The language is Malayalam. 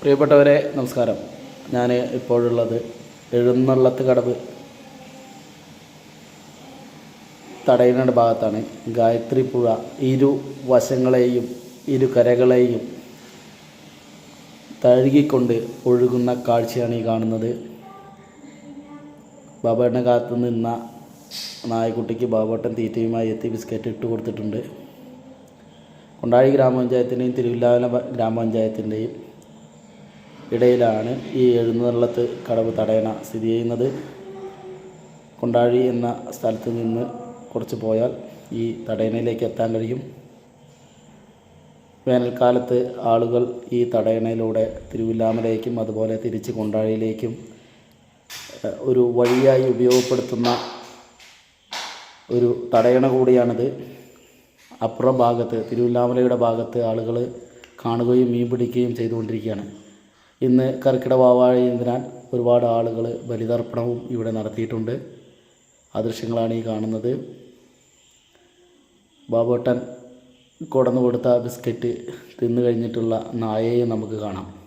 പ്രിയപ്പെട്ടവരെ നമസ്കാരം. ഞാൻ ഇപ്പോഴുള്ളത് എഴുന്നള്ളത്ത് കടവ്. തടയുന്ന ഭാഗത്താണ്. ഗായത്രി പുഴ. ഇരു വശങ്ങളെയും ഇരു കരകളെയും തഴുകിക്കൊണ്ട് ഒഴുകുന്ന കാഴ്ചയാണ് ഈ കാണുന്നത്. ബാബേട്ടന്റെ കാത്തു നിന്ന നായക്കുട്ടിക്ക് ബാബേട്ടൻ തീറ്റയുമായി എത്തി ബിസ്ക്കറ്റ് ഇട്ട് കൊടുത്തിട്ടുണ്ട്. കൊണ്ടാഴി ഗ്രാമപഞ്ചായത്തിന്റെയും തിരുവില്ലാമല പ- ഗ്രാമപഞ്ചായത്തിന്റെയും ഇടയിലാണ് ഈ എഴുന്നള്ളത്ത് കടവ് തടയണ സ്ഥിതി ചെയ്യുന്നത്. കൊണ്ടാഴി എന്ന സ്ഥലത്ത് നിന്ന് കുറച്ച് പോയാൽ ഈ തടയണയിലേക്ക് എത്താൻ കഴിയും. വേനൽക്കാലത്ത് ആളുകൾ ഈ തടയണയിലൂടെ തിരുവില്ലാമലേക്കും അതുപോലെ തിരിച്ച് കൊണ്ടാഴിയിലേക്കും ഒരു വഴിയായി ഉപയോഗപ്പെടുത്തുന്ന ഒരു തടയണ കൂടിയാണിത്. അപ്പുറം ഭാഗത്ത് തിരുവില്ലാമലയുടെ ഭാഗത്ത് ആളുകൾ കാണുകയും മീൻ പിടിക്കുകയും ചെയ്തുകൊണ്ടിരിക്കുകയാണ്. ഇന്ന് കർക്കിടവാവായതിനാൽ ഒരുപാട് ആളുകൾ ബലിതർപ്പണവും ഇവിടെ നടത്തിയിട്ടുണ്ട്. ആ ദൃശ്യങ്ങളാണ് ഈ കാണുന്നത്. ബാബോട്ടൻ കൊടന്നു കൊടുത്ത ബിസ്ക്കറ്റ് തിന്നു കഴിഞ്ഞിട്ടുള്ള നായയെ നമുക്ക് കാണാം.